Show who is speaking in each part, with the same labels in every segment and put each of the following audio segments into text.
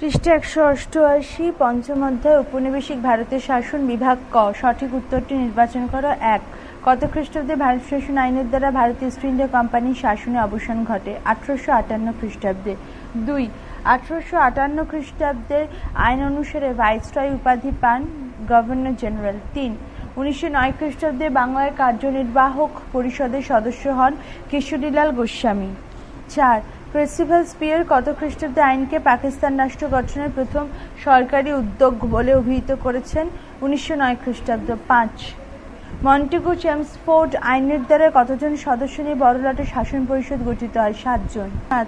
Speaker 1: পৃষ্ঠা একশো অষ্টআশি, পঞ্চম অধ্যায়, ঔপনিবেশিক ভারতের শাসন বিভাগ ক, সঠিক উত্তরটি নির্বাচন করো। এক, কত খ্রিস্টাব্দে ভারত শাসন আইনের দ্বারা ভারতীয় ইস্ট ইন্ডিয়া কোম্পানির শাসনে অবসান ঘটে? আঠারোশো আটান্ন খ্রিস্টাব্দে। দুই, আঠারোশো আটান্ন খ্রিস্টাব্দের আইন অনুসারে ভাইসরয় উপাধি পান গভর্নর জেনারেল। তিন, উনিশশো নয় খ্রিস্টাব্দে বাংলার কার্যনির্বাহক পরিষদের সদস্য হন কিশোরীলাল গোস্বামী। চার প্রেসিভাল স্পিয়ার কত খ্রিস্টাব্দে আইনকে পাকিস্তান রাষ্ট্র গঠনের প্রথম সরকারি উদ্যোগ বলে অভিহিত করেছেন উনিশশো নয় খ্রিস্টাব্দ পাঁচ? মন্টেগু চেমসফোর্ড আইনের দ্বারা কতজন সদস্য নিয়ে বড়লাটের শাসন পরিষদ গঠিত হয়? সাতজন। সাত।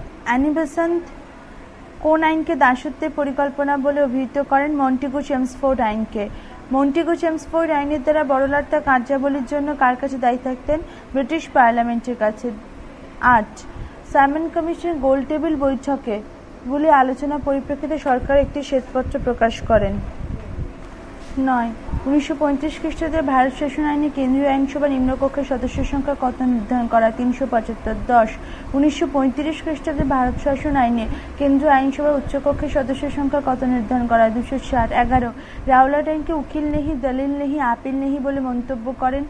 Speaker 1: কোন আইনকে দাসত্বের পরিকল্পনা বলে অভিহিত করেন মন্টিগু চেমসফোর্ড আইনকে? মন্টিগু চেমসফোর্ড আইনের দ্বারা বড়লাট তার কার্যাবলীর জন্য কার কাছে দায়ী থাকতেন? ব্রিটিশ পার্লামেন্টের কাছে। আট। সাইমন কমিশন গোল টেবিল বৈঠকে গুলি আলোচনা পরিপ্রেক্ষিতে সরকার একটি শ্বেতপত্র প্রকাশ করেন। নয়, উনিশশো পঁয়ত্রিশ খ্রিস্টাব্দে ভারত শাসন আইনে কেন্দ্রীয় আইনসভা নিম্নকক্ষের সদস্য সংখ্যা কত নির্ধারণ করা? তিনশো পঁচাত্তর, দশ। উনিশশো পঁয়ত্রিশ খ্রিস্টাব্দে ভারত শাসন আইনে কেন্দ্রীয় আইনসভার উচ্চকক্ষের সদস্য সংখ্যা কত নির্ধারণ করা? দুশো ষাট। এগারো রাওলাট আইনকে উকিল নেহি, দলিল নেহি, আপিল নেহি বলে মন্তব্য করেন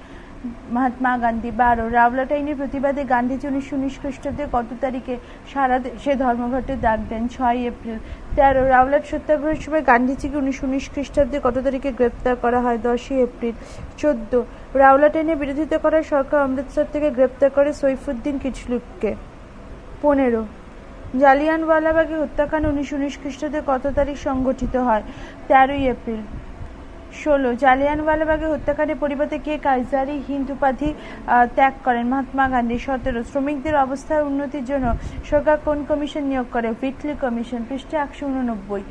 Speaker 1: মহাত্মা গান্ধী বারো রাওলাট আইনের প্রতিবাদে গান্ধীজি উনিশশো উনিশ খ্রিস্টাব্দে কত তারিখে সারা দেশে ধর্মঘটে ডাক দেন ছয় এপ্রিল তেরো রাওলাট সত্যাগ্রহের সময় গান্ধীজিকে উনিশশো উনিশ খ্রিস্টাব্দে কত তারিখে গ্রেপ্তার করা হয় দশই এপ্রিল চোদ্দ রাওলাট আইনের বিরোধিতা করায় সরকার অমৃতসর থেকে গ্রেপ্তার করে সৈফুদ্দিন কিচলুককে পনেরো জালিয়ানওয়ালাবাগে হত্যাকাণ্ড উনিশশো উনিশ খ্রিস্টাব্দে কত তারিখ সংগঠিত হয় তেরোই এপ্রিল ষোলো। জালিয়ানওয়ালাবাগে হত্যাকাণ্ডের পরিবর্তে কে কাইজারি হিন্দ উপাধি ত্যাগ করেন? মহাত্মা গান্ধী, সতেরো। শ্রমিকদের অবস্থার উন্নতির জন্য সরকার কোন কমিশন নিয়োগ করে? ভিটলি কমিশন, পৃষ্ঠে একশো উননব্বই।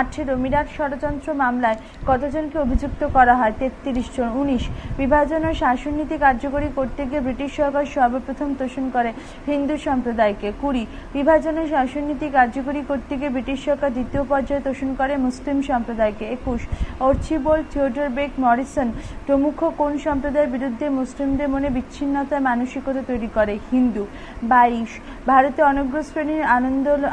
Speaker 1: আঠেরো, মিরাট ষড়যন্ত্র মামলায় কতজনকে অভিযুক্ত করা হয়? তেত্রিশ জন। উনিশ, বিভাজন ও শাসননীতি কার্যকরী করতে গিয়ে ব্রিটিশ সরকার সর্বপ্রথম তোষণ করে হিন্দু সম্প্রদায়কে। কুড়ি, বিভাজন ও শাসননীতি কার্যকরী করতে গিয়ে ব্রিটিশ সরকার দ্বিতীয় পর্যায়ে তোষণ করে মুসলিম সম্প্রদায়কে। একুশ, অর্চিবোল্ড থিওডর বেক মরিসন, প্রমুখ কোন সম্প্রদায়ের বিরুদ্ধে মুসলিমদের মনে বিচ্ছিন্নতার মানসিকতা তৈরি করে? হিন্দু, বাইশ। ভারতে অনগ্র শ্রেণির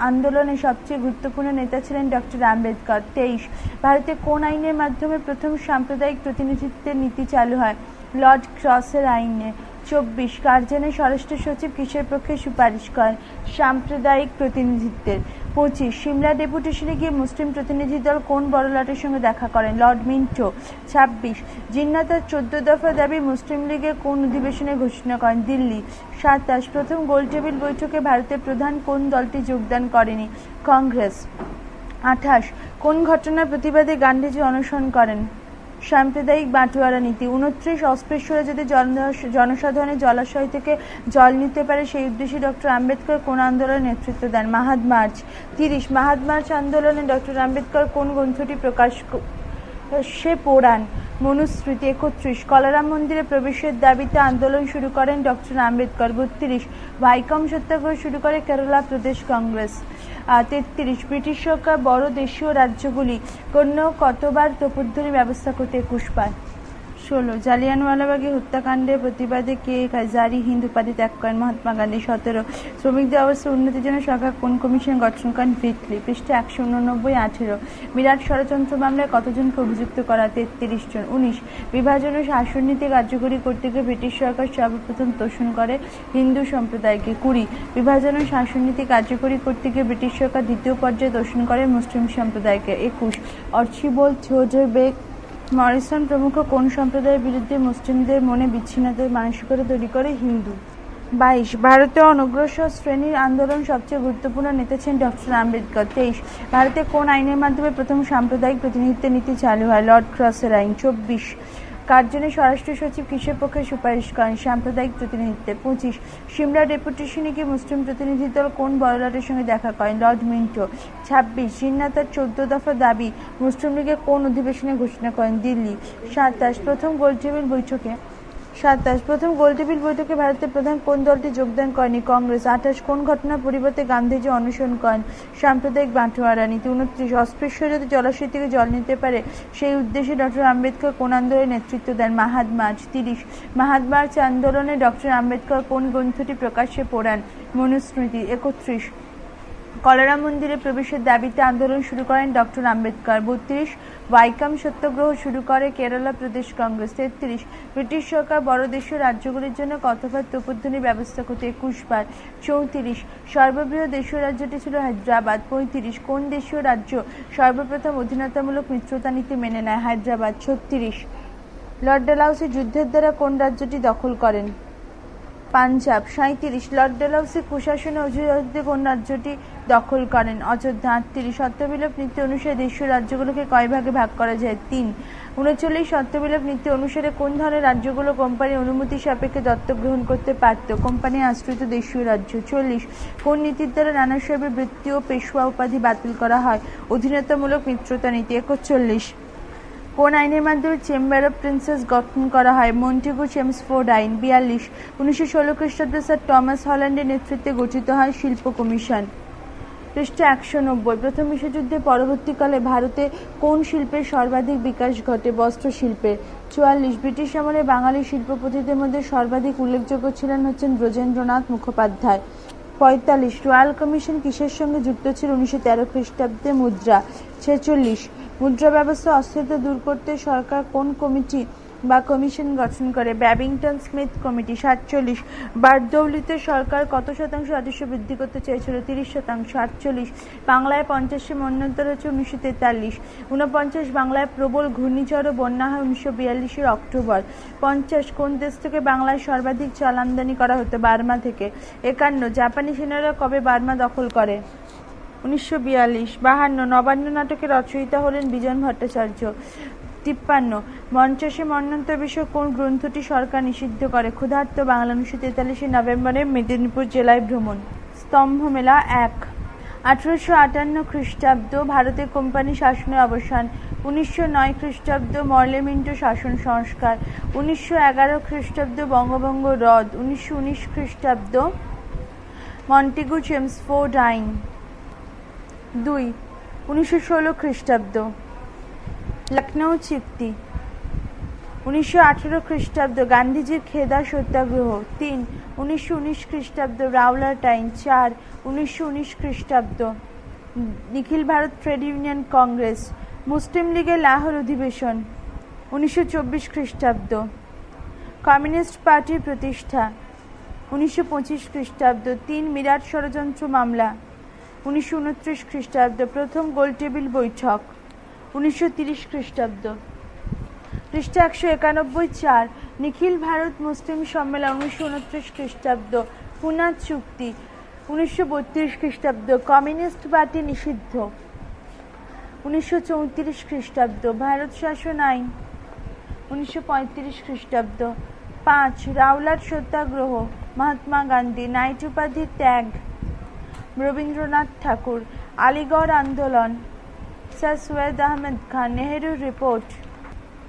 Speaker 1: আন্দোলনে সবচেয়ে গুরুত্বপূর্ণ নেতা ছিলেন ডক্টর আম্বেদকর। তেইশ। ভারতে কোন আইনের মাধ্যমে প্রথম সাম্প্রদায়িক প্রতিনিধিত্বের নীতি চালু হয়? লর্ড ক্রসের আইনে। চব্বিশ। কার্জনের স্বরাষ্ট্র সচিব কিসের পক্ষে সুপারিশ করেন? সাম্প্রদায়িক প্রতিনিধিত্বের। পঁচিশ। সিমলা ডেপুটেশনে গিয়ে মুসলিম প্রতিনিধি দল কোন বড়লাটের সঙ্গে দেখা করেন? লর্ড মিন্টো, ছাব্বিশ। জিন্নাতার চোদ্দ দফা দাবি মুসলিম লীগের কোন অধিবেশনে ঘোষণা করেন? দিল্লি। সাতাশ। প্রথম গোলটেবিল বৈঠকে ভারতের প্রধান কোন দলটি যোগদান করেনি? কংগ্রেস। আঠাশ। কোন ঘটনার প্রতিবাদে গান্ধীজি অনশন করেন? সাম্প্রদায়িক বাঁটোয়ারা নীতি। উনত্রিশ অস্পৃশ্যরা জন- জনসাধারণের জলাশয় থেকে জল নিতে পারে, সেই উদ্দেশ্যে ডক্টর আম্বেদকর কোন আন্দোলনের নেতৃত্ব দেন? মাহাদ মার্চ তিরিশ। মাহাদ মার্চ আন্দোলনে ডক্টর আম্বেদকর কোন গ্রন্থটি প্রকাশ সে পুরাণ মনুস্মৃতি একত্রিশ। কলারাম মন্দিরে প্রবেশের দাবিতে আন্দোলন শুরু করেন ডক্টর আম্বেদকর। বত্রিশ। ভাইকম সত্যাগ্রহ শুরু করে কেরালা প্রদেশ কংগ্রেস। তেত্রিশ। ব্রিটিশ সরকার বড় দেশীয় রাজ্যগুলি অন্য কতবার তোপধ্বনি ব্যবস্থা করতে একুশ পায়? ষোলো। জালিয়ানওয়ালাবাগে হত্যাকাণ্ডের প্রতিবাদে কে জারি হিন্দু উপাধি ত্যাগ করেন? মহাত্মা গান্ধী সতেরো। শ্রমিকদের অবস্থার উন্নতির জন্য সরকার কোন কমিশন গঠন করেন? ভিটলি। পৃষ্ঠে একশো উননব্বই, আঠেরো। বিরাট ষড়যন্ত্র মামলায় কতজনকে অভিযুক্ত করা? তেত্রিশ জন। উনিশ। বিভাজন ও শাসননীতি কার্যকরী করতে গিয়ে ব্রিটিশ সরকার সর্বপ্রথম তোষণ করে হিন্দু সম্প্রদায়কে। কুড়ি। বিভাজন ও শাসননীতি কার্যকরী করতে গিয়ে ব্রিটিশ সরকার দ্বিতীয় পর্যায়ে তোষণ করে মুসলিম সম্প্রদায়কে। একুশ। অর্চিবোল থিওডর বেক মরিসন প্রমুখ কোন সম্প্রদায়ের বিরুদ্ধে মুসলিমদের মনে বিচ্ছিন্নতার মানসিকতা তৈরি করে? হিন্দু। বাইশ, ভারতে অনগ্রসর শ্রেণির আন্দোলন সবচেয়ে গুরুত্বপূর্ণ নেতা ছিলেন ডক্টর আম্বেদকর। তেইশ, ভারতে কোন আইনের মাধ্যমে প্রথম সাম্প্রদায়িক প্রতিনিধিত্ব নীতি চালু হয়? লর্ড ক্রসের আইন চব্বিশ কার্জনে স্বরাষ্ট্র সচিব কিসের পক্ষে সুপারিশ করেন। সাম্প্রদায়িক প্রতিনিধিত্বে পঁচিশ। সিমলা ডেপুটেশনে গিয়ে মুসলিম প্রতিনিধি দল কোন বড়লাটের সঙ্গে দেখা করেন? লর্ড মিন্টো, ছাব্বিশ। জিন্নাতার চোদ্দ দফা দাবি, মুসলিম লীগের কোন অধিবেশনে ঘোষণা করেন দিল্লি? সাতাশ। প্রথম গোলটেবিল বৈঠকে সাতাশ প্রথম গোলটেবিল বৈঠকে ভারতের প্রধান কোন দলটি যোগদান করেনি? কংগ্রেস। আঠাশ, কোন ঘটনার পরিবর্তে গান্ধীজি অনুসরণ করেন? সাম্প্রদায়িক বাঁটোয়ারা নীতি। উনত্রিশ, অস্পৃশ্য যদি জলাশয় থেকে জল নিতে পারে, সেই উদ্দেশ্যে ডক্টর আম্বেদকর কোন আন্দোলনের নেতৃত্ব দেন? মাহাদ মার্চ তিরিশ। মার্চ আন্দোলনে ডক্টর আম্বেদকর কোন গ্রন্থটি প্রকাশ্যে পড়ান? মনুস্মৃতি। একত্রিশ কলেরা মন্দিরে প্রবেশের দাবিতে আন্দোলন শুরু করেন ডক্টর আম্বেদকর। বত্রিশ, ওয়াইকাম সত্যাগ্রহ শুরু করে কেরালা প্রদেশ কংগ্রেস। তেত্রিশ, ব্রিটিশ সরকার বড় দেশীয় রাজ্যগুলির জন্য কতবার তোপধ্বনির ব্যবস্থা করতে একুশ বার। চৌত্রিশ, সর্ববৃহৎ দেশীয় রাজ্যটি ছিল হায়দ্রাবাদ। পঁয়ত্রিশ, কোন দেশীয় রাজ্য সর্বপ্রথম অধীনতামূলক মিত্রতা নীতি মেনে নেয় হায়দ্রাবাদ? ছত্রিশ, লর্ড যুদ্ধের দ্বারা কোন রাজ্যটি দখল করেন? পাঞ্জাব সাঁত্রিশ লর্ড ডেলাউসি কুশাসনে অযোধ্যা কোন রাজ্যটি দখল করেন। অযোধ্যা আটত্রিশ সত্যবিলোপ নীতি অনুসারে দেশীয় রাজ্যগুলোকে কয় ভাগে ভাগ করা যায়? তিন। উনচল্লিশ সত্যবিলোপ নীতি অনুসারে কোন ধরনের রাজ্যগুলো কোম্পানির অনুমতি সাপেক্ষে দত্তক গ্রহণ করতে পারত? কোম্পানি আশ্রিত দেশীয় রাজ্য। চল্লিশ। কোন নীতির দ্বারা নানা সাহেবের বৃত্তি ও পেশোয়া উপাধি বাতিল করা হয়? অধীনতামূলক মিত্রতা নীতি একচল্লিশ। কোন আইনের মাধ্যমে চেম্বার অফ প্রিন্সেস গঠন করা হয়। মন্টিগু চেমসফোর্ড আইন বিয়াল্লিশ। উনিশশো ষোলো খ্রিস্টাব্দে স্যার টমাস হল্যান্ডের নেতৃত্বে গঠিত হয় শিল্প কমিশন। পৃষ্ঠা একশো নব্বই। প্রথম বিশ্বযুদ্ধে পরবর্তীকালে ভারতে কোন শিল্পের সর্বাধিক বিকাশ ঘটে? বস্ত্র শিল্পের চুয়াল্লিশ। ব্রিটিশ আমলে বাঙালি শিল্পপতিদের মধ্যে সর্বাধিক উল্লেখযোগ্য ছিলেন হচ্ছেন ব্রজেন্দ্রনাথ মুখোপাধ্যায়। পঁয়তাল্লিশ। রয়্যাল কমিশন কিসের সঙ্গে যুক্ত ছিল? উনিশশো তেরো খ্রিস্টাব্দে মুদ্রা। ছেচল্লিশ। মুদ্রা ব্যবস্থা অস্থিরতা দূর করতে সরকার কোন কমিটি বা কমিশন গঠন করে? ব্যাবিংটন স্মিথ কমিটি, সাতচল্লিশ। বারদৌলিতে সরকার কত শতাংশ রাজস্ব বৃদ্ধি করতে চেয়েছিল? তিরিশ শতাংশ, আটচল্লিশ। বাংলায় পঞ্চাশে মন্বন্তর হচ্ছে উনিশশো তেতাল্লিশ। উনপঞ্চাশ বাংলায় প্রবল ঘূর্ণিঝড় ও বন্যা হয় উনিশশো বিয়াল্লিশের অক্টোবর। পঞ্চাশ, কোন দেশ থেকে বাংলায় সর্বাধিক চাল আমদানি করা হতো? বার্মা থেকে। একান্ন, জাপানি সেনারা কবে বার্মা দখল করে? উনিশশো বিয়াল্লিশ, বাহান্ন, নবান্ন নাটকের রচয়িতা হলেন বিজন ভট্টাচার্য। তিপ্পান্ন, মঞ্চাসে মন্বন্তর বিষয় কোন গ্রন্থটি সরকার নিষিদ্ধ করে? ক্ষুধার্ত বাংলা উনিশশো তেতাল্লিশে নভেম্বরে মেদিনীপুর জেলায় ভ্রমণ। স্তম্ভ মেলা এক। আঠারোশো আটান্ন খ্রিস্টাব্দ ভারতের কোম্পানি শাসনের অবসান। উনিশশো নয় খ্রিস্টাব্দ মর্লেমিন্টো শাসন সংস্কার। উনিশশো এগারো খ্রিস্টাব্দ বঙ্গভঙ্গ হ্রদ উনিশশো উনিশ খ্রিস্টাব্দ মন্টিগু চেমসফোর্ড আইন। দুই, উনিশশো ষোলো খ্রিস্টাব্দ। লখনৌ চুক্তি। উনিশশো আঠেরো খ্রিস্টাব্দ, গান্ধীজির খেদা সত্যাগ্রহ। তিন, উনিশশো উনিশ খ্রিস্টাব্দ, রাওলার টাইম। চার, উনিশশো উনিশ খ্রিস্টাব্দ। নিখিল ভারত ট্রেড ইউনিয়ন কংগ্রেস। মুসলিম লীগের লাহোর অধিবেশন। উনিশশো চব্বিশ খ্রিস্টাব্দ। কমিউনিস্ট পার্টির প্রতিষ্ঠা। উনিশশো পঁচিশ খ্রিস্টাব্দ। তিন, মিরাট ষড়যন্ত্র মামলা। উনিশশো উনত্রিশ খ্রিস্টাব্দ প্রথম গোলটেবিল বৈঠক, উনিশশো তিরিশ খ্রিস্টাব্দ। পৃষ্ঠা একশো একানব্বই চার, নিখিল ভারত মুসলিম সম্মেলন, উনিশশো উনত্রিশ খ্রিস্টাব্দ। পুনা চুক্তি, উনিশশো বত্রিশ খ্রিস্টাব্দ। কমিউনিস্ট পার্টি নিষিদ্ধ। উনিশশো চৌত্রিশ খ্রিস্টাব্দ। ভারত শাসন আইন, উনিশশো পঁয়ত্রিশ খ্রিস্টাব্দ। পাঁচ রাওলাট সত্যাগ্রহ, মহাত্মা গান্ধী, নাইট উপাধি ত্যাগ। রবীন্দ্রনাথ ঠাকুর, আলিগড় আন্দোলন, স্যার সৈয়দ আহমেদ খান নেহেরু রিপোর্ট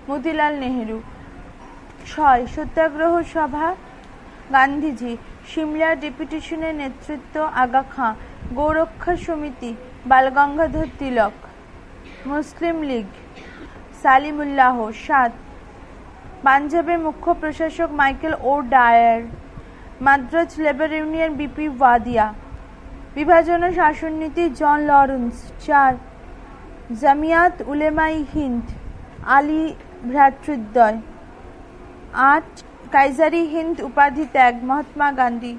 Speaker 1: মতিলাল নেহেরু। ছয়, সত্যাগ্রহ সভা, গান্ধীজি, সিমলা ডেপুটেশনের নেতৃত্ব আগা খাঁ, গৌরক্ষা সমিতি, বালগঙ্গাধর তিলক। মুসলিম লীগ, সালিমুল্লাহ, সাত। পাঞ্জাবের মুখ্য প্রশাসক Michael O Dwyer Madras labour union B P. বিভাজন ও শাসননীতি জন লরেন্স, চার, জামিয়াত উলেমাই হিন্দ, আলী ভ্রাতৃদ্বয়, আট, কাইজারি হিন্দ উপাধি ত্যাগ, মহাত্মা গান্ধী,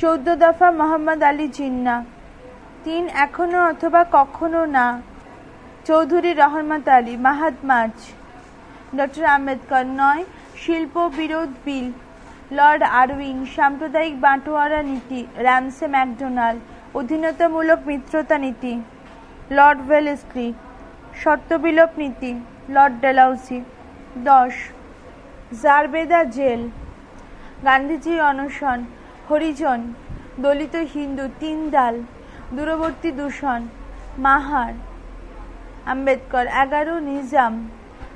Speaker 1: চৌদ্দ দফা মোহাম্মদ আলী জিন্না, তিন, এখনও অথবা কখনো না, চৌধুরী রহমত আলী মাহাত্মাজ ডক্টর আম্বেদকর, নয়, শিল্প বিরোধ বিল, লর্ড আরউইন, সাম্প্রদায়িক বাঁটোয়ারা নীতি র্যামসে ম্যাকডোনাল্ড অধীনতামূলক মিত্রতা নীতি, লর্ড ওয়েলেসলি সত্যবিলোপ নীতি, লর্ড ডেলাউসি। দশ, জারবেদা জেল, গান্ধীজির অনশন, হরিজন, দলিত হিন্দু, তিন ডাল দূরবর্তী দূষণ, মাহার, আম্বেদকর, এগারো, নিজাম,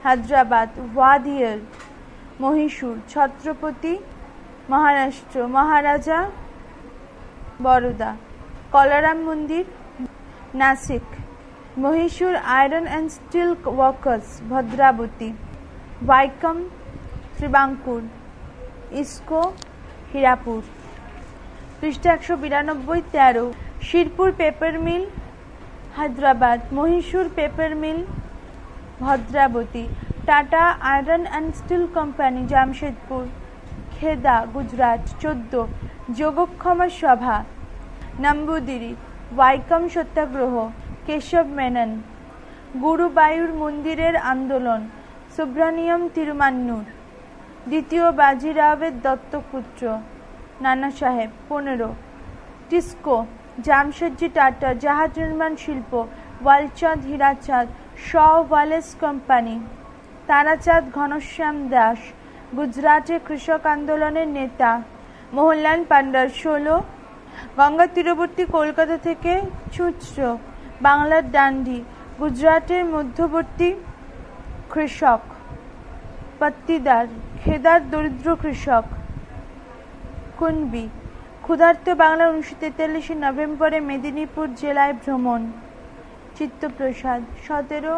Speaker 1: হায়দ্রাবাদ, ওয়াদিয়ার, মহীশূর, ছত্রপতি, মহারাষ্ট্র, মহারাজা বরোদা। কলারাম মন্দির, Nashik, Mysore iron and steel workers Bhadravati, Vaikom, Travancore, IISCO, Hirapur. পৃষ্ঠা একশো বিরানব্বই, তেরো। Shirpur paper mill, Hyderabad. Mysore paper mill, Bhadravati. Tata iron and steel company, Jamshedpur. Kheda, Gujarat. চোদ্দ। যোগক্ষমা সভা নাম্বুদিরি, ওয়াইকম সত্যাগ্রহ, কেশব মেনন গুরুবায়ুর মন্দিরের আন্দোলন, সুব্রানিয়ম তিরুমান্নুর, দ্বিতীয় বাজিরাওয়ের দত্তপুত্র, নানা সাহেব, পনেরো, টিস্কো, জামশেদজি টাটা, জাহাজ নির্মাণ শিল্প, Walchand Hirachand Shaw Wallace company, Tarachand Ghanshyam Das, গুজরাটে কৃষক আন্দোলনের নেতা, মোহনলাল পান্ডার, ষোলো গঙ্গা তীরবর্তী কলকাতা থেকে ছুঁচড়, বাংলার ডান্ডি, গুজরাটের মধ্যবর্তী কৃষক পত্তিদার খেদার দরিদ্র কৃষক, কুনবি, ক্ষুধার্ত বাংলা উনিশশো তেতাল্লিশে নভেম্বরে মেদিনীপুর জেলায় ভ্রমণ, চিত্তপ্রসাদ, সতেরো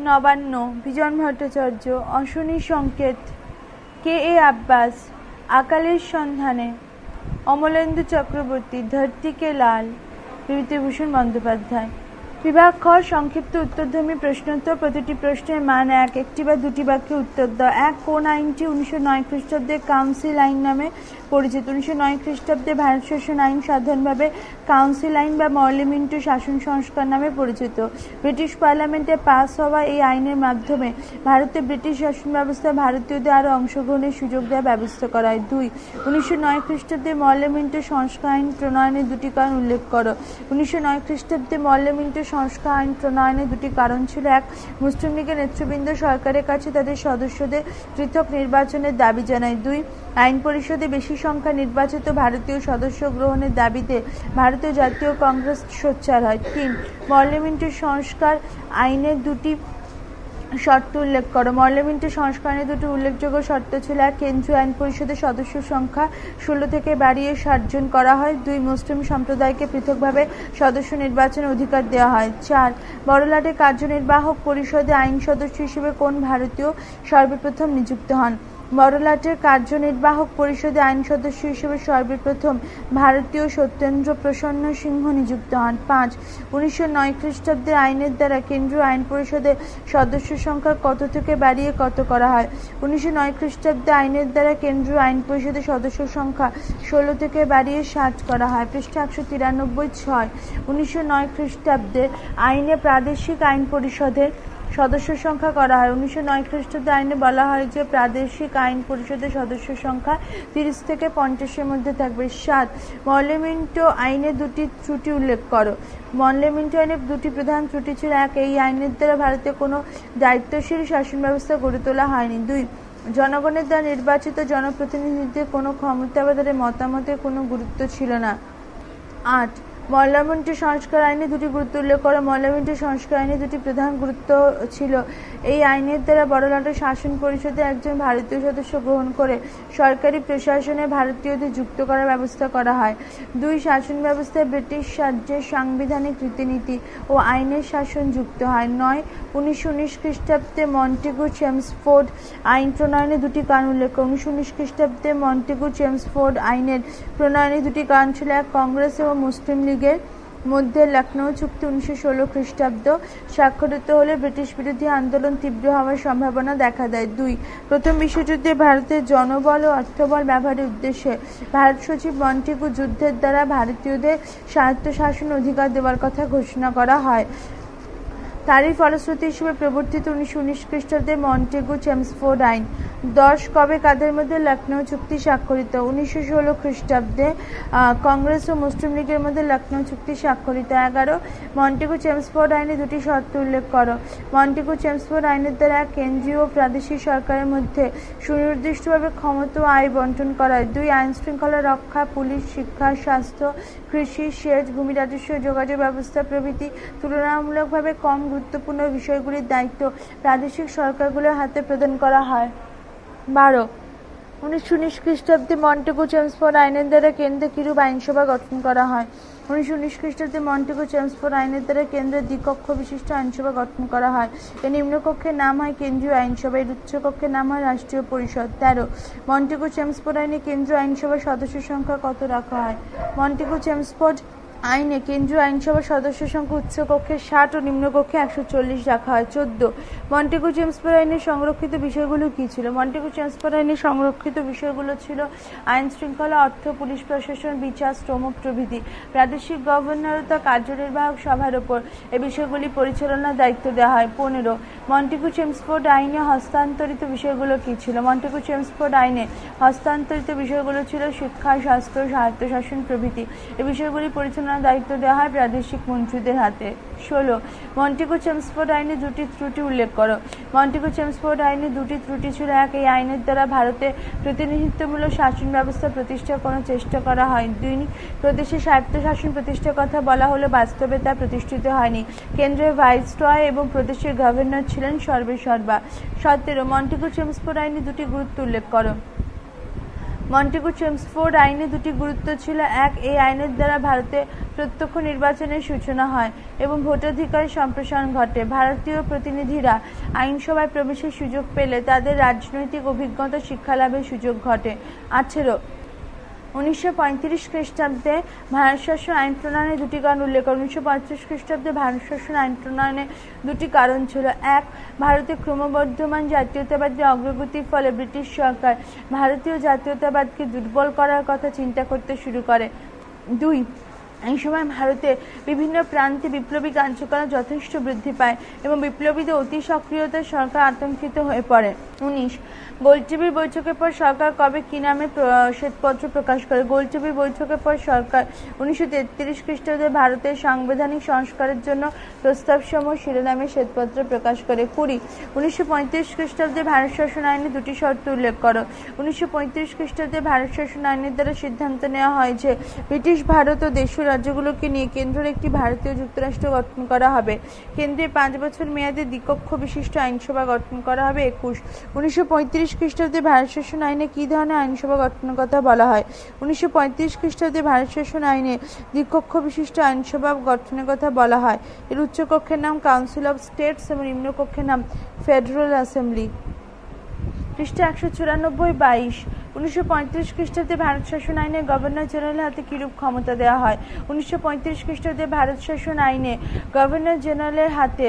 Speaker 1: নবান্ন, বিজন ভট্টাচার্য, অশনি সংকেত, কে এ আব্বাস, আকালের সন্ধানে অমলেন্দু চক্রবর্তী ধরতিকে লাল বিভূতিভূষণ বন্দ্যোপাধ্যায়। বিভাগ খ, সংক্ষিপ্ত উত্তরধর্মী প্রশ্নোত্তর, প্রতিটি প্রশ্নের মান এক, একটি বা দুটি বাক্যে উত্তর দাও এক কোন আইনটি উনিশশো নয় খ্রিস্টাব্দে কাউন্সিল আইন নামে পরিচিত। উনিশশো নয় খ্রিস্টাব্দে ভারত শাসন আইন সাধারণভাবে কাউন্সিল আইন বা মর্লিমিন্টু শাসন সংস্কার নামে পরিচিত। ব্রিটিশ পার্লামেন্টে পাস হওয়া এই আইনের মাধ্যমে ভারতে ব্রিটিশ শাসন ব্যবস্থা ভারতীয়দের আরও অংশগ্রহণের সুযোগ দেওয়ার ব্যবস্থা করা হয়। দুই, উনিশশো নয় খ্রিস্টাব্দে মর্লিমিন্টু সংস্কার আইন প্রণয়নের দুটি কারণ উল্লেখ করো। উনিশশো নয় খ্রিস্টাব্দে মর্লিমিন্টু সংস্কার আইন প্রণয়নের দুটি কারণ ছিল। এক, মুসলিম লীগের নেতৃবৃন্দ সরকারের কাছে তাদের সদস্যদের পৃথক নির্বাচনের দাবি জানায়। দুই, আইন পরিষদে বেশি সংখ্যা নির্বাচিত ভারতীয় সদস্য গ্রহণের দাবিতে ভারতীয় জাতীয় কংগ্রেস সোচ্চার হয়। তিন পার্লামেন্টের সংস্কার আইনের দুটি শর্ত উল্লেখ করো। পার্লামেন্টের সংস্করণে দুটি উল্লেখযোগ্য শর্ত ছিল, এক কেন্দ্রীয় আইন পরিষদের সদস্য সংখ্যা ষোলো থেকে বাড়িয়ে ষাট জন করা হয়। দুই মুসলিম সম্প্রদায়কে পৃথকভাবে সদস্য নির্বাচনের অধিকার দেওয়া হয়। চার, বড়লাটে কার্যনির্বাহক পরিষদে আইন সদস্য হিসেবে কোন ভারতীয় সর্বপ্রথম নিযুক্ত হন? বড়লাটের কার্যনির্বাহক পরিষদে আইন সদস্য হিসেবে সর্বপ্রথম ভারতীয় সত্যেন্দ্র প্রসন্ন সিংহ নিযুক্ত হন। পাঁচ, উনিশশো নয় খ্রিস্টাব্দে আইনের দ্বারা কেন্দ্রীয় আইন পরিষদের সদস্য সংখ্যা কত থেকে বাড়িয়ে কত করা হয়? উনিশশো নয় খ্রিস্টাব্দে আইনের দ্বারা কেন্দ্রীয় আইন পরিষদের সদস্য সংখ্যা ষোলো থেকে বাড়িয়ে ষাট করা হয়। পৃষ্ঠা একশো তিরানব্বই ছয়, উনিশশো নয় খ্রিস্টাব্দে আইনে প্রাদেশিক আইন পরিষদের সদস্য সংখ্যা করা হয়। উনিশশো নয় খ্রিস্টাব্দে আইনে বলা হয় যে প্রাদেশিক আইন পরিষদের সদস্য সংখ্যা তিরিশ থেকে পঞ্চাশের মধ্যে থাকবে। সাত মর্লেমেন্টো আইনে দুটি ত্রুটি উল্লেখ করো। মর্লেমেন্টো আইনের দুটি প্রধান ত্রুটি ছিল এক, এই আইনের দ্বারা ভারতে কোনো দায়িত্বশীল শাসন ব্যবস্থা গড়ে তোলা হয়নি। দুই, জনগণের দ্বারা নির্বাচিত জনপ্রতিনিধিদের কোনো ক্ষমতা বা মতামতের কোনো গুরুত্ব ছিল না। আট মল্লামন্ত্রী সংস্কার আইনে দুটি গুরুত্ব উল্লেখ করে। মল্লামন্ত্রী সংস্কার আইনে দুটি প্রধান গুরুত্ব ছিল। এই আইনের দ্বারা বড়লাটের শাসন পরিষদে একজন ভারতীয় সদস্য গ্রহণ করে সরকারি প্রশাসনে ভারতীয়দের যুক্ত করার ব্যবস্থা করা হয়। দুই শাসন ব্যবস্থায় ব্রিটিশ রাজ্যের সাংবিধানিক রীতিনীতি ও আইনের শাসন যুক্ত হয়। নয় উনিশশো উনিশ খ্রিস্টাব্দে মন্টেগু চেমসফোর্ড আইন প্রণয়নে দুটি কারণ উল্লেখ উনিশশো উনিশ খ্রিস্টাব্দে মন্টেগু চেমসফোর্ড আইনের প্রণয়নে দুটি কারণ ছিল, এক কংগ্রেস এবং মুসলিম লীগের। মধ্যে লখনৌ চুক্তি উনিশশো ষোলো খ্রিস্টাব্দ স্বাক্ষরিত হলে ব্রিটিশ বিরোধী আন্দোলন তীব্র হওয়ার সম্ভাবনা দেখা দেয়। দুই, প্রথম বিশ্বযুদ্ধে ভারতের জনবল ও অর্থবল ব্যবহারের উদ্দেশ্যে ভারত সচিব মন্টিকু যুদ্ধের দ্বারা ভারতীয়দের স্বায়ত্তশাসন অধিকার দেওয়ার কথা ঘোষণা করা হয়। তারই ফলশ্রুতি হিসেবে প্রবর্তিত উনিশশো উনিশ খ্রিস্টাব্দে মন্টেগু চেমসফোর্ড আইন। দশ কবে কাদের মধ্যে লখনৌ চুক্তি স্বাক্ষরিত? উনিশশো ষোলো খ্রিস্টাব্দে কংগ্রেস ও মুসলিম লীগের মধ্যে লখনৌ চুক্তি স্বাক্ষরিত। এগারো, মন্টেগু চেমসফোর্ড আইনে দুটি শর্ত উল্লেখ করো। মন্টেগু চেমসফোর্ড আইনের দ্বারা কেন্দ্রীয় ও প্রাদেশিক সরকারের মধ্যে সুনির্দিষ্টভাবে ক্ষমতা ও আয় বন্টন করা হয় দুই আইন শৃঙ্খলা রক্ষা, পুলিশ, শিক্ষা, স্বাস্থ্য, কৃষি, সেচ, ভূমি রাজস্ব, যোগাযোগ ব্যবস্থা প্রভৃতি তুলনামূলকভাবে কম গুরুত্বপূর্ণ বিষয়গুলির দায়িত্ব প্রাদেশিক সরকারগুলোর হাতে প্রদান করা হয়। বারো, উনিশশো উনিশ খ্রিস্টাব্দে মন্টেগু চেমসফোর্ড আইনের দ্বারা কেন্দ্রে কিরূপ আইনসভা গঠন করা হয়? উনিশশো উনিশ খ্রিস্টাব্দে মন্টেগু চেমসফোর্ড আইনের দ্বারা কেন্দ্রের দ্বিকক্ষ বিশিষ্ট আইনসভা গঠন করা হয়। এর নিম্নকক্ষের নাম হয় কেন্দ্রীয় আইনসভা, এর উচ্চকক্ষের নাম হয় রাষ্ট্রীয় পরিষদ। তেরো, মন্টেগু চেমসফোর্ড আইনে কেন্দ্রীয় আইনসভার সদস্য সংখ্যা কত রাখা হয়? মন্টেগু চেমসফোর্ড আইনে কেন্দ্রীয় আইনসভার সদস্য সংখ্যা উচ্চকক্ষে ষাট ও নিম্নকক্ষে একশো চল্লিশ রাখা হয়। চোদ্দ, মন্টেগু চেমসফোর আইনের সংরক্ষিত বিষয়গুলো কী ছিল? মন্টেগু চেমসফোর আইনের সংরক্ষিত বিষয়গুলো ছিল আইন শৃঙ্খলা, অর্থ, পুলিশ প্রশাসন, বিচার, শ্রম প্রভৃতি। প্রাদেশিক গভর্নর ও কার্যনির্বাহক সভার ওপর এ বিষয়গুলি পরিচালনার দায়িত্ব দেওয়া হয়। পনেরো, মন্টেগু চেমসফোর্ড আইনে হস্তান্তরিত বিষয়গুলো কী ছিল? মন্টেগু চেমসফোর্ড আইনে হস্তান্তরিত বিষয়গুলো ছিল শিক্ষা, স্বাস্থ্য, স্বায়ত্তশাসন প্রভৃতি। এই বিষয়গুলি পরিচালনার দায়িত্ব দেওয়া হয় প্রাদেশিক মন্ত্রীদের হাতে। ষোলো মন্টেগু চেমসফোর্ড আইনে দুটি ত্রুটি উল্লেখ করো। মন্টেগু চেমসফোর্ড আইনে দুটি ত্রুটি ছিল এক, এই আইনের দ্বারা ভারতে প্রতিনিধিত্বমূলক শাসন ব্যবস্থা প্রতিষ্ঠার কোনো চেষ্টা করা হয়। দুই, প্রদেশে স্বায়ত্তশাসন প্রতিষ্ঠার কথা বলা হলে বাস্তবে তা প্রতিষ্ঠিত হয়নি। কেন্দ্রের ভাইসরয় এবং প্রদেশের গভর্নর ছিলেন সর্বেসর্বা। সতেরো মন্টেগু চেমসফোর্ড আইনে দুটি গুরুত্ব উল্লেখ করো। মন্টেগু চেমসফোর্ড আইনে দুটি গুরুত্ব ছিল। এক, এই আইনের দ্বারা ভারতে প্রত্যক্ষ নির্বাচনের সূচনা হয় এবং ভোটাধিকার সম্প্রসারণ ঘটে। ভারতীয় প্রতিনিধিরা আইনসভায় প্রবেশের সুযোগ পেলে তাদের রাজনৈতিক অভিজ্ঞতা শিক্ষালাভের সুযোগ ঘটে। আঠেরো উনিশশো পঁয়ত্রিশ খ্রিস্টাব্দে ভারত শাসন আইন প্রণয়নে দুটি কারণ উল্লেখ করে উনিশশো পঁয়ত্রিশ খ্রিস্টাব্দে ভারত শাসন আইন প্রণয়নে দুটি কারণ ছিল। এক, ভারতে ক্রমবর্ধমান জাতীয়তাবাদী অগ্রগতির ফলে ব্রিটিশ সরকার ভারতীয় জাতীয়তাবাদকে দুর্বল করার কথা চিন্তা করতে শুরু করে। দুই এই সময় ভারতে বিভিন্ন প্রান্তে বিপ্লবী কার্যকলাপ যথেষ্ট বৃদ্ধি পায় এবং বিপ্লবীদের অতি সক্রিয়তায় সরকার আতঙ্কিত হয়ে পড়ে। উনিশ। গোলটিবির বৈঠকের পর সরকার কবে কি নামে শ্বেতপত্র প্রকাশ করে? গোলটিবির বৈঠকের পর সরকার উনিশশো তেত্রিশ খ্রিস্টাব্দে ভারতের সাংবিধানিক সংস্কারের জন্য প্রস্তাবসমূহ শিরোনামে শ্বেতপত্র প্রকাশ করে। কুড়ি। উনিশশো পঁয়ত্রিশ খ্রিস্টাব্দে ভারত শাসন আইনে দুটি শর্ত উল্লেখ করো। উনিশশো পঁয়ত্রিশ খ্রিস্টাব্দে ভারত শাসন আইনের দ্বারা সিদ্ধান্ত নেওয়া হয় যে, ব্রিটিশ ভারত ও দেশীয় রাজ্যগুলোকে নিয়ে কেন্দ্রের একটি ভারতীয় যুক্তরাষ্ট্র গঠন করা হবে। কেন্দ্রে পাঁচ বছর মেয়াদে দ্বিকক্ষ বিশিষ্ট আইনসভা গঠন করা হবে একুশ। উনিশশো পঁয়ত্রিশ খ্রিস্টাব্দে ভারত শাসন আইনে কী ধরনের আইনসভা গঠনের কথা বলা হয়? উনিশশো পঁয়ত্রিশ খ্রিস্টাব্দে ভারত শাসন আইনে দ্বিকক্ষ বিশিষ্ট আইনসভা গঠনের কথা বলা হয়। এর উচ্চকক্ষের নাম কাউন্সিল অফ স্টেটস এবং নিম্নকক্ষের নাম ফেডারেল অ্যাসেম্বলি। পৃষ্ঠা একশো চুরানব্বই বাইশ। উনিশশো পঁয়ত্রিশ খ্রিস্টাব্দে ভারত শাসন আইনে গভর্নর জেনারেলের হাতে কিরূপ ক্ষমতা দেওয়া হয়? উনিশশো পঁয়ত্রিশ খ্রিস্টাব্দে ভারত শাসন আইনে গভর্নর জেনারেলের হাতে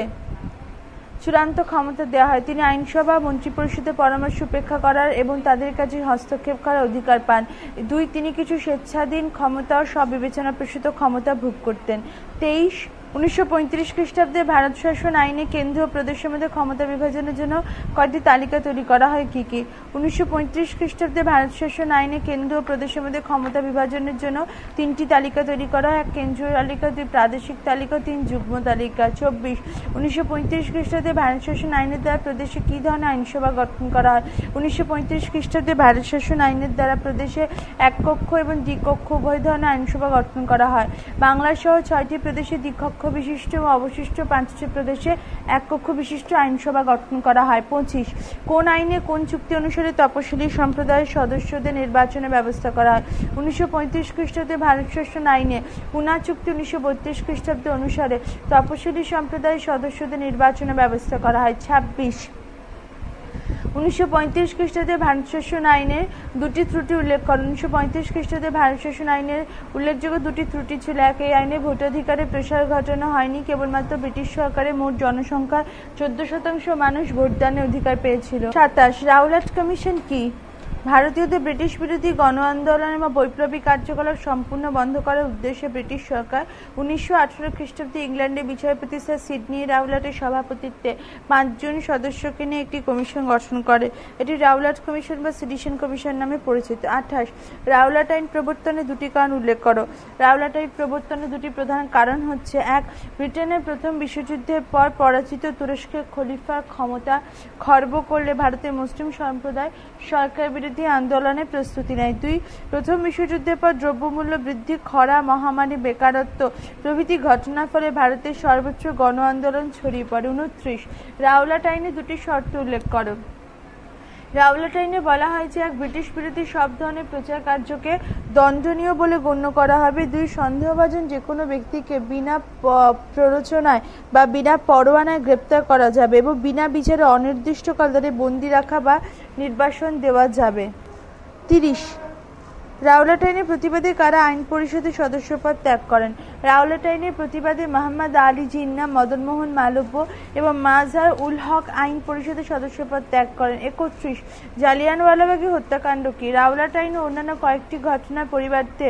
Speaker 1: চূড়ান্ত ক্ষমতা দেওয়া হয়। তিনি আইনসভা, মন্ত্রিপরিষদের পরামর্শ উপেক্ষা করার এবং তাদের কাছে হস্তক্ষেপ করার অধিকার পান। দুই, তিনি কিছু স্বেচ্ছাধীন ক্ষমতা ও সবিবেচনা প্রসূত ক্ষমতা ভোগ করতেন। তেইশ উনিশশো পঁয়ত্রিশ খ্রিস্টাব্দে ভারত শাসন আইনে কেন্দ্র ও প্রদেশের মধ্যে ক্ষমতা বিভাজনের জন্য কয়টি তালিকা তৈরি করা হয়, কি কি? উনিশশো খ্রিস্টাব্দে ভারত শাসন আইনে কেন্দ্র ও প্রদেশের মধ্যে ক্ষমতা বিভাজনের জন্য তিনটি তালিকা তৈরি করা হয়, এক কেন্দ্রীয় তালিকা, দুই প্রাদেশিক তালিকা, তিন যুগ্ম তালিকা। চব্বিশ, উনিশশো খ্রিস্টাব্দে ভারত শাসন আইনের দ্বারা প্রদেশে কী ধরনের আইনসভা গঠন করা হয়? উনিশশো পঁয়ত্রিশ খ্রিস্টাব্দে ভারত শাসন আইনের দ্বারা প্রদেশে এক কক্ষ এবং দ্বিকক্ষ উভয় ধরনের আইনসভা গঠন করা হয়। বাংলা সহ ছয়টি প্রদেশে দ্বিকক্ষ বিশিষ্ট ও অবশিষ্ট পাঁচটি প্রদেশে এক কক্ষ বিশিষ্ট আইনসভা গঠন করা হয়। পঁচিশ, কোন আইনে কোন চুক্তি অনুসারে তপশিলি সম্প্রদায়ের সদস্যদের নির্বাচনের ব্যবস্থা করা হয়? উনিশশো পঁয়ত্রিশ খ্রিস্টাব্দে ভারত শাসন আইনে পুনা চুক্তি উনিশশো বত্রিশ খ্রিস্টাব্দে অনুসারে তপশিলি সম্প্রদায়ের সদস্যদের নির্বাচনের ব্যবস্থা করা হয়। ছাব্বিশ উনিশশো পঁয়ত্রিশ খ্রিস্টাব্দে ভারত শাসন আইনের দুটি ত্রুটি উল্লেখ করেন। উনিশশো পঁয়ত্রিশ খ্রিস্টাব্দে ভারত শাসন আইনের উল্লেখযোগ্য দুটি ত্রুটি ছিল। এক, এই আইনে ভোটাধিকারের প্রসার ঘটানো হয়নি। কেবলমাত্র ব্রিটিশ সরকারের মোট জনসংখ্যার চোদ্দ শতাংশ মানুষ ভোটদানের অধিকার পেয়েছিল। সাতাশ রাউলাট কমিশন কি? ভারতীয়দের ব্রিটিশ বিরোধী গণ আন্দোলন এবং বৈপ্লবিক কার্যকলাপ সম্পূর্ণ বন্ধ করার উদ্দেশ্যে ব্রিটিশ সরকার উনিশশো আঠারো খ্রিস্টাব্দে ইংল্যান্ডে বিচারপতি স্যার সিডনি রাউলাটের সভাপতিত্বে পাঁচজন সদস্যকে নিয়ে একটি কমিশন গঠন করে। এটি রাউলাট কমিশন বা সিডিশন কমিশন নামে পরিচিত। আঠাশ রাউলাট আইন প্রবর্তনে দুটি কারণ উল্লেখ করো। রাউলাট আইন প্রবর্তনের দুটি প্রধান কারণ হচ্ছে, এক, ব্রিটেনের প্রথম বিশ্বযুদ্ধের পর পরাজিত তুরস্কের খলিফার ক্ষমতা খর্ব করলে ভারতের মুসলিম সম্প্রদায় সরকার বিরোধী আন্দোলনে প্রস্তুতি নেয়। দুই প্রথম বিশ্বযুদ্ধের পর দ্রব্যমূল্য বৃদ্ধি, খরা, মহামারী, বেকারত্ব প্রভৃতি ঘটনার ফলে ভারতের সর্বোচ্চ গণ আন্দোলন ছড়িয়ে পড়ে। উনত্রিশ রাওলাট আইনে দুটি শর্ত উল্লেখ করো। রাওলাট আইনে বলা হয় যে, এক ব্রিটিশ বিরোধী সব ধরনের প্রচার কার্যকে দণ্ডনীয় বলে গণ্য করা হবে। দুই সন্দেহভাজন যে কোনো ব্যক্তিকে বিনা প্ররোচনায় বা বিনা পরোয়ানায় গ্রেপ্তার করা যাবে এবং বিনা বিচারে অনির্দিষ্টকাল ধরে বন্দি রাখা বা নির্বাসন দেওয়া যাবে। তিরিশ রাওলাট আইনের প্রতিবাদে কারা আইন পরিষদের সদস্যপদ ত্যাগ করেন? রাওলাটাইনের প্রতিবাদে মোহাম্মদ আলী জিন্না মদনমোহন মালব্য এবং মাজার উল হক আইন পরিষদের সদস্যপদ ত্যাগ করেন। একত্রিশ জালিয়ানওয়ালাবাগী হত্যাকাণ্ড কি? রাওলাট আইন ও অন্যান্য কয়েকটি ঘটনার পরিবর্তে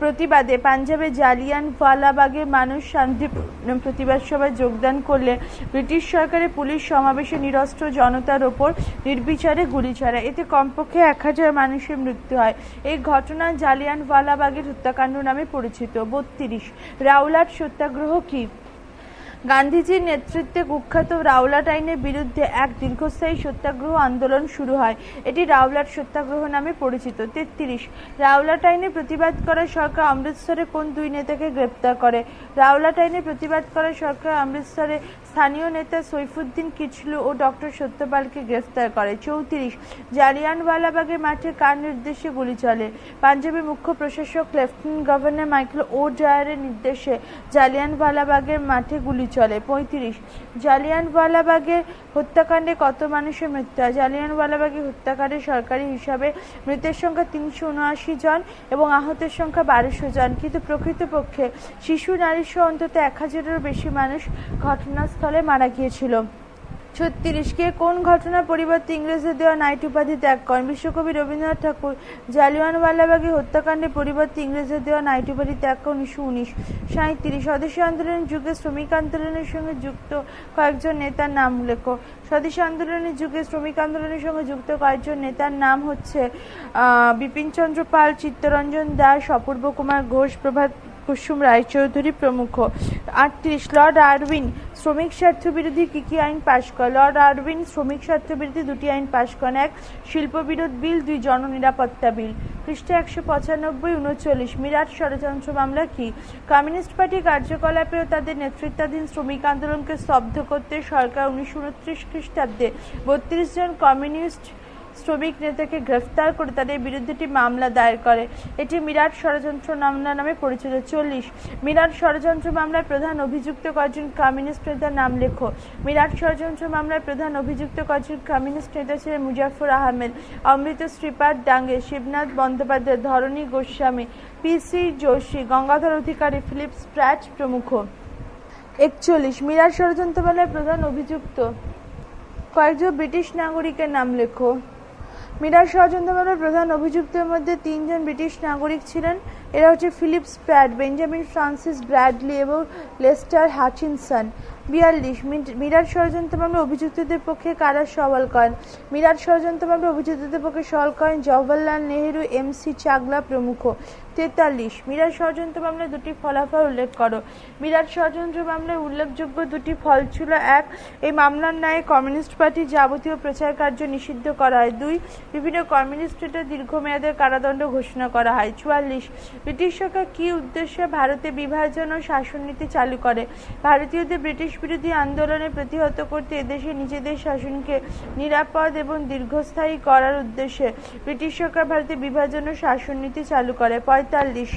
Speaker 1: প্রতিবাদে পাঞ্জাবে জালিয়ানওয়ালাবাগে মানুষ শান্তি প্রতিবাদ সভায় যোগদান করলে ব্রিটিশ সরকারের পুলিশ সমাবেশে নিরস্ত্র জনতার ওপর নির্বিচারে গুলি ছড়ায় এতে কমপক্ষে এক হাজার মানুষের মৃত্যু হয়। এই ঘটনা জালিয়ানওয়ালাবাগের হত্যাকাণ্ড নামে পরিচিত। বত্রিশ। রাউলাট সত্যাগ্রহ কী? গান্ধীজির নেতৃত্বে কুখ্যাত রাওলাট আইনের বিরুদ্ধে এক দীর্ঘস্থায়ী সত্যাগ্রহ আন্দোলন শুরু হয়। এটি রাওলাট সত্যাগ্রহ নামে পরিচিত। তেত্রিশ। রাওলাট আইনে প্রতিবাদ করা সরকার অমৃতসরে কোন দুই নেতাকে গ্রেপ্তার করে? রাওলাট আইনে প্রতিবাদ করা সরকার অমৃতসরে স্থানীয় নেতা সৈফুদ্দিন কিচলু ও ডক্টর সত্যপালকে গ্রেফতার করে। চৌত্রিশ। জালিয়ানওয়ালাবাগের মাঠে কার নির্দেশে গুলি চলে? পাঞ্জাবের মুখ্য প্রশাসক লেফটেন্যান্ট গভর্নর মাইকেল ও ড্রায়ারের নির্দেশে জালিয়ানওয়ালাবাগের মাঠে গুলি চলে। পঁয়ত্রিশ। জালিয়ানওয়ালাবাগের হত্যাকাণ্ডে কত মানুষের মৃত্যু? হয় জালিয়ানওয়ালাবাগের হত্যাকাণ্ডে সরকারি হিসাবে মৃতের সংখ্যা তিনশো উনআশি জন এবং আহতের সংখ্যা বারোশো জন। কিন্তু প্রকৃতপক্ষে শিশু, নারী সহ অন্তত এক হাজারেরও বেশি মানুষ ঘটনাস্থলে মারা গিয়েছিল। ছত্রিশকে কোন ঘটনার পরিবর্তে ইংরেজদের দেওয়া নাইট উপাধি ত্যাগ করেন? বিশ্বকবি রবীন্দ্রনাথ ঠাকুর জালিয়ানওয়ালাবাগের হত্যাকাণ্ডের পরিবর্তে ইংরেজদের দেওয়া নাইট উপাধি ত্যাগ করেন উনিশশো উনিশ। সাঁত্রিশ স্বদেশী আন্দোলনের যুগে শ্রমিক আন্দোলনের সঙ্গে যুক্ত কয়েকজন নেতার নাম লেখো স্বদেশী আন্দোলনের যুগে শ্রমিক আন্দোলনের সঙ্গে যুক্ত কয়েকজন নেতার নাম হচ্ছে বিপিনচন্দ্র পাল, চিত্তরঞ্জন দাস, অপূর্ব কুমার ঘোষ, প্রভাত কুসুম রায়চৌধুরী প্রমুখ। আটত্রিশ, লর্ড আরউইন, শ্রমিক স্বার্থ বিরোধী কি কি আইন পাশ করে লর্ড আরউইন, শ্রমিক স্বার্থ বিরোধী দুটি আইন পাশ করেন। এক শিল্প বিরোধ বিল, দুই, জননিরাপত্তা বিল। পৃষ্ঠা একশো পঁচানব্বই, উনচল্লিশ, মিরাট ষড়যন্ত্র মামলা কি? কমিউনিস্ট পার্টি কার্যকলাপে ও তাদের নেতৃত্বাধীন শ্রমিক আন্দোলনকে স্তব্ধ করতে সরকার উনিশশো উনত্রিশ খ্রিস্টাব্দে বত্রিশ জন কমিউনিস্ট শ্রমিক নেতাকে গ্রেফতার করে তাদের বিরুদ্ধে একটি মামলা দায়ের করে। এটি মিরাট ষড়যন্ত্র মামলা নামে পরিচিত। চল্লিশ। মিরাট ষড়যন্ত্র মামলায় প্রধান অভিযুক্ত কয়েকজন কমিউনিস্ট নেতার নাম লেখো। মিরাট ষড়যন্ত্র মামলায় প্রধান অভিযুক্ত কয়েকজন কমিউনিস্ট নেতা ছিলেন মুজাফর আহমেদ, অমৃত শ্রীপাদ Dange, Shibnath Bandyopadhyay, Dharani Goswami, P C Joshi, Gangadhar Adhikari, Philip Spratt প্রমুখ। একচল্লিশ। মিরাট ষড়যন্ত্র মামলায় প্রধান অভিযুক্ত কয়েকজন ব্রিটিশ নাগরিকের নাম লেখো। মিরাট ষড়যন্ত্র প্রধান অভিযুক্তের মধ্যে তিনজন ব্রিটিশ নাগরিক ছিলেন। এরা হচ্ছে ফিলিপ প্যাড বেঞ্জামিন ফ্রান্সিস ব্র্যাডলি এবং লেস্টার হাচিনসন। বিয়াল্লিশ মিরাট ষড়যন্ত্র মামলা অভিযুক্তদের পক্ষে কারা সওয়াল করেন? মিরাট ষড়যন্ত্র মামলা অভিযুক্তদের পক্ষে সওয়াল করেন জওহরলাল নেহেরু, এম সি চাগলা প্রমুখ। তেতাল্লিশ। মিরাট ষড়যন্ত্র মামলায় দুটি ফলাফল উল্লেখ করো। মিরাট ষড়যন্ত্র মামলায় উল্লেখযোগ্য দুটি ফল ছিল এক, এই মামলার ন্যায় কমিউনিস্ট পার্টির যাবতীয় প্রচার কার্য নিষিদ্ধ করা হয়। দুই, বিভিন্ন কমিউনিস্ট নেতার দীর্ঘমেয়াদের কারাদণ্ড ঘোষণা করা হয়। চুয়াল্লিশ, ব্রিটিশ সরকার কী উদ্দেশ্যে ভারতে বিভাজন ও শাসন নীতি চালু করে? ভারতীয়দের ব্রিটিশ বিরোধী আন্দোলনে প্রতিহত করতে এদেশে নিজেদের শাসনকে নিরাপদ এবং দীর্ঘস্থায়ী করার উদ্দেশ্যে ব্রিটিশ সরকার ভারতে বিভাজন ও শাসন নীতি চালু করে। পঁয়তাল্লিশ।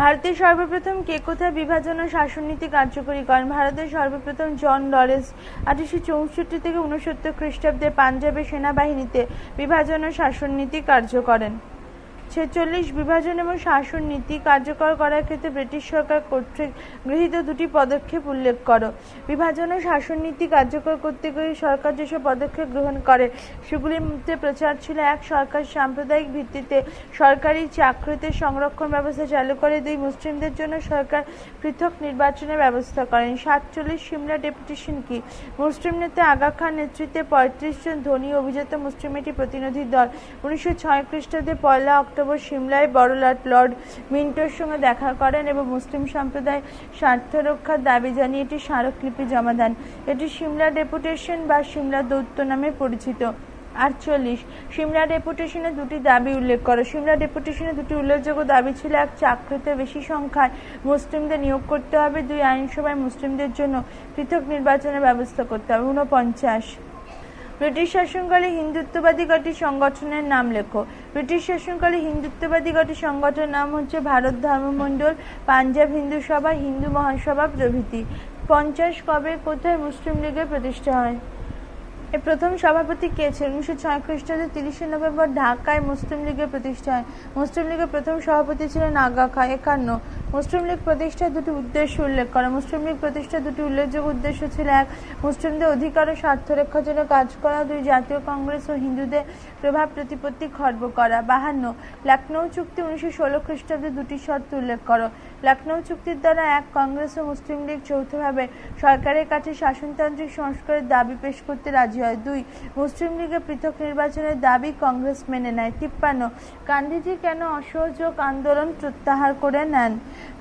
Speaker 1: ভারতের সর্বপ্রথম কে কোথায় বিভাজন ও শাসননীতি কার্যকরী করেন? ভারতের সর্বপ্রথম জন লরেন্স আঠারোশো চৌষট্টি থেকে উনসত্তর খ্রিস্টাব্দে পাঞ্জাবের সেনাবাহিনীতে বিভাজন ও শাসননীতি কার্য করেন। ছেচল্লিশ বিভাজন এবং শাসন নীতি কার্যকর করার ক্ষেত্রে ব্রিটিশ সরকার কর্তৃক গৃহীত দুটি পদক্ষেপ উল্লেখ করো। বিভাজন ও শাসন নীতি কার্যকর করতে গিয়ে সরকার যেসব পদক্ষেপ গ্রহণ করে সেগুলির মধ্যে প্রচার ছিল এক, সরকার সাম্প্রদায়িক ভিত্তিতে সরকারি চাকরিতে সংরক্ষণ ব্যবস্থা চালু করে দুই মুসলিমদের জন্য সরকার পৃথক নির্বাচনের ব্যবস্থা করেন। সাতচল্লিশ সিমলা ডেপুটেশন কি? মুসলিম নেতা আগা খান নেতৃত্বে পঁয়ত্রিশ জন ধনী অভিজাত মুসলিম একটি প্রতিনিধি দল। উনিশশো ছয় খ্রিস্টাব্দে পয়লা অক্টোবর সিমলায় বড়লাট লর্ড মিন্টোর সঙ্গে দেখা করেন এবং মুসলিম সম্প্রদায় স্বার্থ রক্ষার দাবি জানিয়ে এটি স্মারকলিপি জমা দেন। এটি সিমলা ডেপুটেশন বা সিমলা দৌত্য নামে পরিচিত। আটচল্লিশ, সিমলা ডেপুটেশনে দুটি দাবি উল্লেখ করো। সিমলা ডেপুটেশনে দুটি উল্লেখযোগ্য দাবি ছিল, এক, চাকরিতে বেশি সংখ্যায় মুসলিমদের নিয়োগ করতে হবে। দুই, আইনসভায় মুসলিমদের জন্য পৃথক নির্বাচনের ব্যবস্থা করতে হবে। ঊনপঞ্চাশ ব্রিটিশ শাসনকালে হিন্দুত্ববাদী কটি সংগঠনের নাম লেখো। ব্রিটিশ শাসনকালে হিন্দুত্ববাদী কটি সংগঠনের নাম হচ্ছে ভারত ধর্মমণ্ডল, পাঞ্জাব হিন্দু সভা, হিন্দু মহাসভা প্রভৃতি। পঞ্চাশ কবে কোথায় মুসলিম লীগের প্রতিষ্ঠা হয়? এর প্রথম সভাপতি কে ছিলেন? উনিশশো ছয় খ্রিস্টাব্দে তিরিশে নভেম্বর ঢাকায় মুসলিম লীগের প্রতিষ্ঠা হয়। মুসলিম লীগের প্রথম সভাপতি ছিলেন আগা খা, একান্ন। মুসলিম লীগ প্রতিষ্ঠার দুটি উদ্দেশ্য উল্লেখ করা। মুসলিম লীগ প্রতিষ্ঠার দুটি উল্লেখযোগ্য উদ্দেশ্য ছিল এক, মুসলিমদের অধিকার ও স্বার্থ রক্ষার জন্য কাজ করা। দুই, জাতীয় কংগ্রেস ও হিন্দুদের প্রভাব প্রতিপত্তি খর্ব করা। বাহান্ন লখনৌ চুক্তি উনিশশো ষোলো খ্রিস্টাব্দে দুটি শর্ত উল্লেখ করো। লখনৌ চুক্তির দ্বারা এক কংগ্রেস ও মুসলিম লীগ যৌথভাবে সরকারের কাছে শাসনতান্ত্রিক সংস্কারের দাবি পেশ করতে রাজি হয়। দুই, মুসলিম লীগের পৃথক নির্বাচনের দাবি কংগ্রেস মেনে নেয়। তিপ্পান্ন, গান্ধীজি কেন অসহযোগ আন্দোলন প্রত্যাহার করে নেন?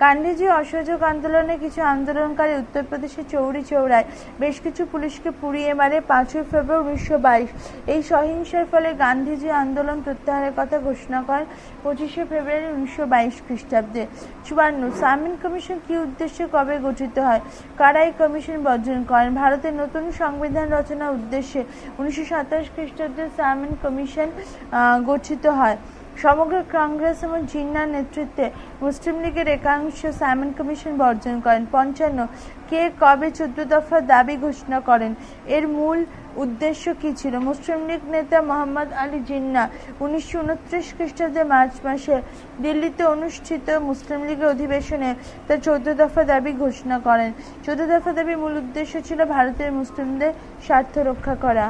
Speaker 1: গান্ধীজি অসহযোগ আন্দোলনে কিছু আন্দোলনকারী উত্তরপ্রদেশের চৌরি চৌড়ায় বেশ কিছু পুলিশকে পুড়িয়ে মারে পাঁচই ফেব্রুয়ারি উনিশশো বাইশ। এই সহিংসার ফলে গান্ধীজি আন্দোলন প্রত্যাহারের কথা ঘোষণা করেন পঁচিশে ফেব্রুয়ারি উনিশশো বাইশ খ্রিস্টাব্দে। চুয়ান্ন সামিন কমিশন কি উদ্দেশ্যে কবে গঠিত হয়? কারা এই কমিশন বর্জন করেন। ভারতের নতুন সংবিধান রচনার উদ্দেশ্যে উনিশশো সাতাশ খ্রিস্টাব্দে সামিন কমিশন গঠিত হয়। সমগ্র কংগ্রেস এবং জিন্নার নেতৃত্বে মুসলিম লীগের একাংশ সাইমন কমিশন বর্জন করেন। পঞ্চান্ন, কে কবে চোদ্দ দফা দাবি ঘোষণা করেন? এর মূল উদ্দেশ্য কি ছিল? মুসলিম লীগ নেতা মোহাম্মদ আলী জিন্না উনিশশো উনত্রিশ খ্রিস্টাব্দে মার্চ মাসে দিল্লিতে অনুষ্ঠিত মুসলিম লীগের অধিবেশনে তার চৌদ্দ দফা দাবি ঘোষণা করেন। চৌদ্দ দফা দাবির মূল উদ্দেশ্য ছিল ভারতের মুসলিমদের স্বার্থ রক্ষা করা।